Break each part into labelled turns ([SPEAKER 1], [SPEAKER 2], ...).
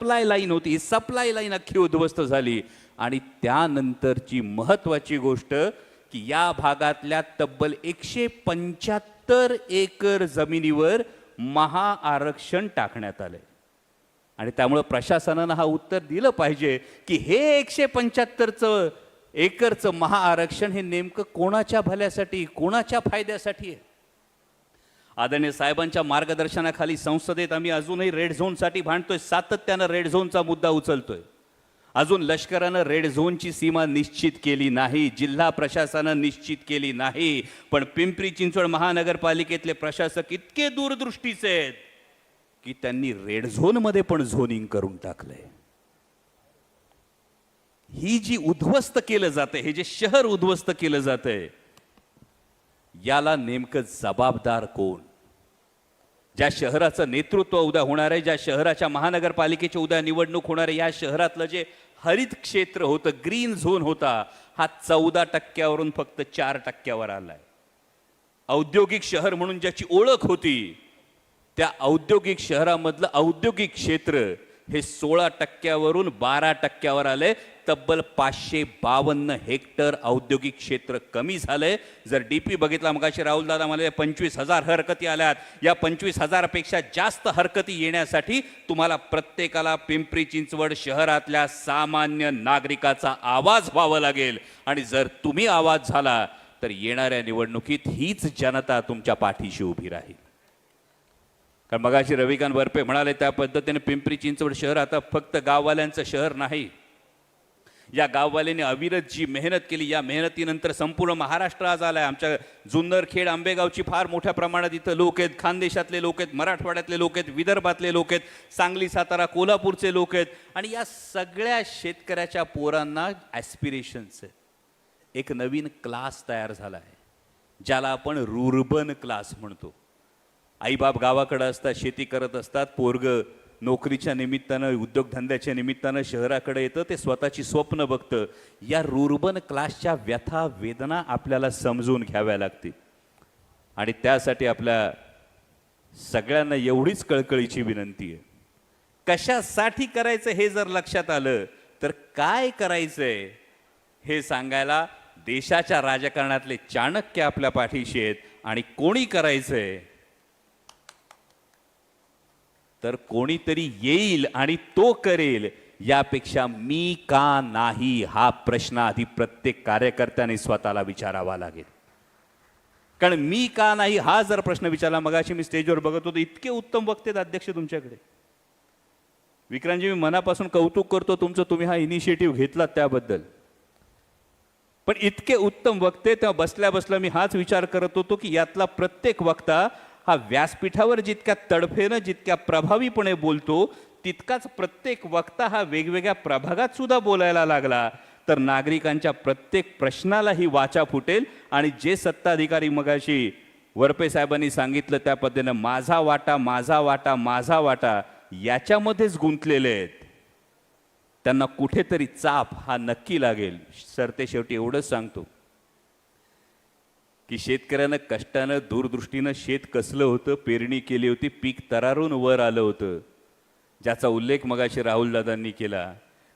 [SPEAKER 1] Supply line होती. Supply line अख्खी उद्ध्वस्त झाली. आणि त्यानंतरची महत्वाची गोष्ट की या भागातल्या तब्बल एकशे पंच्याहत्तर एकर जमिनीवर महाआरक्षण टाकण्यात आलंय. आणि त्यामुळं प्रशासनानं हा उत्तर दिलं पाहिजे की हे एकशे पंच्याहत्तरचं एकरचं महाआरक्षण हे नेमकं कोणाच्या भल्यासाठी कोणाच्या फायद्यासाठी आहे? आदरणीय साहेबांच्या मार्गदर्शनाखाली संसदेत आम्ही अजूनही रेड झोनसाठी भांडतोय. सातत्यानं रेड झोनचा मुद्दा उचलतोय. अजून लष्करानं रेड झोनची सीमा निश्चित केली नाही. जिल्हा प्रशासनानं निश्चित केली नाही. पण पिंपरी चिंचवड महानगरपालिकेतले प्रशासक इतके दूरदृष्टीचे आहेत की त्यांनी रेड झोनमध्ये पण झोनिंग करून टाकलंय. ही जी उद्ध्वस्त केलं जाते हे जे शहर उद्ध्वस्त केलं जातंय याला नेमकं जबाबदार कोण? ज्या शहराचं नेतृत्व उद्या होणार आहे ज्या शहराच्या महानगरपालिकेची उद्या निवडणूक होणार आहे या शहरातलं जे हरित क्षेत्र होतं ग्रीन झोन होता हा चौदा टक्क्यावरून फक्त चार टक्क्यावर आलाय. औद्योगिक शहर म्हणून ज्याची ओळख होती त्या औद्योगिक शहरामधलं औद्योगिक क्षेत्र हे सोळा टक्क्यावरून बारा टक्क्यावर आले. तब्बल पाचशे बावन्न हेक्टर औद्योगिक क्षेत्र कमी झालंय जर डी पी बघितला मगाशी राहुल दादा मला पंचवीस हजार हरकती आल्यात. या पंचवीस हजारपेक्षा जास्त हरकती येण्यासाठी तुम्हाला प्रत्येकाला पिंपरी चिंचवड शहरातल्या सामान्य नागरिकाचा आवाज व्हावा लागेल. आणि जर तुम्ही आवाज झाला तर येणाऱ्या निवडणुकीत हीच जनता तुमच्या पाठीशी उभी राहील. कारण मगाशी रविकांत बर्पे म्हणाले त्या पद्धतीने पिंपरी चिंचवड शहर आता फक्त गाववाल्यांचं शहर नाही. या गाववाल्यांनी अविरत जी मेहनत केली या मेहनतीनंतर संपूर्ण महाराष्ट्र आज आला आहे आमच्या जुन्नर खेड आंबेगावची फार मोठ्या प्रमाणात इथं लोक आहेत. खानदेशातले लोक आहेत मराठवाड्यातले लोक आहेत विदर्भातले लोक आहेत सांगली सातारा कोल्हापूरचे लोक आहेत. आणि या सगळ्या शेतकऱ्याच्या पोरांना ॲस्पिरेशन्स आहेत. एक नवीन क्लास तयार झाला आहे ज्याला आपण रुर्बन क्लास म्हणतो. आईबाप गावाकडं असतात शेती करत असतात पोरग नोकरीच्या निमित्तानं उद्योगधंद्याच्या निमित्तानं शहराकडे येतं ते स्वतःची स्वप्न बघतं. या रुर्बन क्लासच्या व्यथा वेदना आपल्याला समजून घ्याव्या लागतील. आणि त्यासाठी आपल्या सगळ्यांना एवढीच कळकळीची विनंती आहे. कशासाठी करायचं हे जर लक्षात आलं तर काय करायचंय हे सांगायला देशाच्या राजकारणातले चाणक्य आपल्या पाठीशी आहेत. आणि कोणी करायचंय तर कोणीतरी येईल आणि तो करेल यापेक्षा मी का नाही हा प्रश्न आधी प्रत्येक कार्यकर्त्याने स्वतःला विचारावा लागेल. कारण मी का नाही हा जर प्रश्न विचारला मगाशी मी स्टेजवर बघत होतो इतके उत्तम वक्ते अध्यक्ष तुमच्याकडे. विक्रांतजी मी मनापासून कौतुक करतो तुमचं तुम्ही हा इनिशिएटिव्ह घेतलात त्याबद्दल. पण इतके उत्तम वक्ते तेव्हा बसल्या बसल्या मी हाच विचार करत होतो की यातला प्रत्येक वक्ता हा व्यासपीठावर जितक्या तडफेनं जितक्या प्रभावीपणे बोलतो तितकाच प्रत्येक वक्ता हा वेगवेगळ्या प्रभागात सुद्धा बोलायला लागला. तर नागरिकांच्या प्रत्येक प्रश्नालाही वाचा फुटेल आणि जे सत्ताधिकारी मगाशी वरपे साहेबांनी सांगितलं त्या पद्धतीनं माझा वाटा माझा वाटा माझा वाटा याच्यामध्येच गुंतलेले आहेत. त्यांना कुठेतरी चाप हा नक्की लागेल. सरते शेवटी एवढंच सांगतो. की शेतकऱ्यानं कष्टानं दूरदृष्टीनं शेत कसलं होतं पेरणी केली होती पीक तरारून वर आलं होतं. ज्याचा उल्लेख मगाशी राहुलदादांनी केला.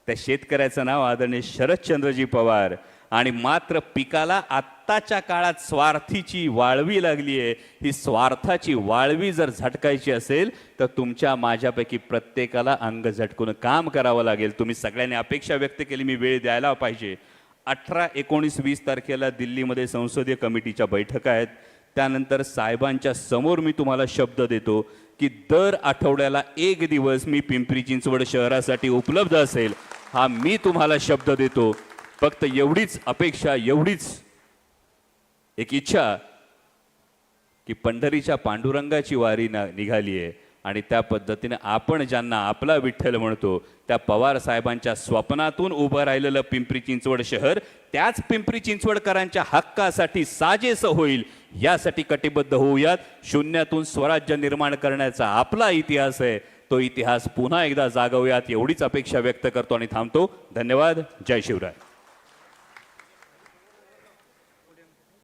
[SPEAKER 1] त्या शेतकऱ्याचं नाव आदरणीय शरदचंद्रजी पवार. आणि मात्र पिकाला आत्ताच्या काळात स्वार्थीची वाळवी लागली आहे. ही स्वार्थाची वाळवी जर झटकायची असेल तर तुमच्या माझ्यापैकी प्रत्येकाला अंग झटकून काम करावं लागेल. तुम्ही सगळ्यांनी अपेक्षा व्यक्त केली मी वेळ द्यायला पाहिजे. अठरा एकोणीस वीस तारखेला दिल्लीमध्ये संसदीय कमिटीच्या बैठका आहेत. त्यानंतर साहेबांच्या समोर मी तुम्हाला शब्द देतो की दर आठवड्याला एक दिवस मी पिंपरी चिंचवड शहरासाठी उपलब्ध असेल हा मी तुम्हाला शब्द देतो. फक्त एवढीच अपेक्षा एवढीच एक इच्छा की पंढरीच्या पांडुरंगाची वारी ना निघाली आहे आणि त्या पद्धतीने आपण ज्यांना आपला विठ्ठल म्हणतो त्या पवार साहेबांच्या स्वप्नातून उभं राहिलेलं पिंपरी चिंचवड शहर त्याच पिंपरी चिंचवडकरांच्या हक्कासाठी साजेसं होईल यासाठी कटिबद्ध होऊयात. शून्यातून स्वराज्य निर्माण करण्याचा आपला इतिहास आहे तो इतिहास पुन्हा एकदा जागवूयात एवढीच अपेक्षा व्यक्त करतो आणि थांबतो. धन्यवाद. जय शिवराय.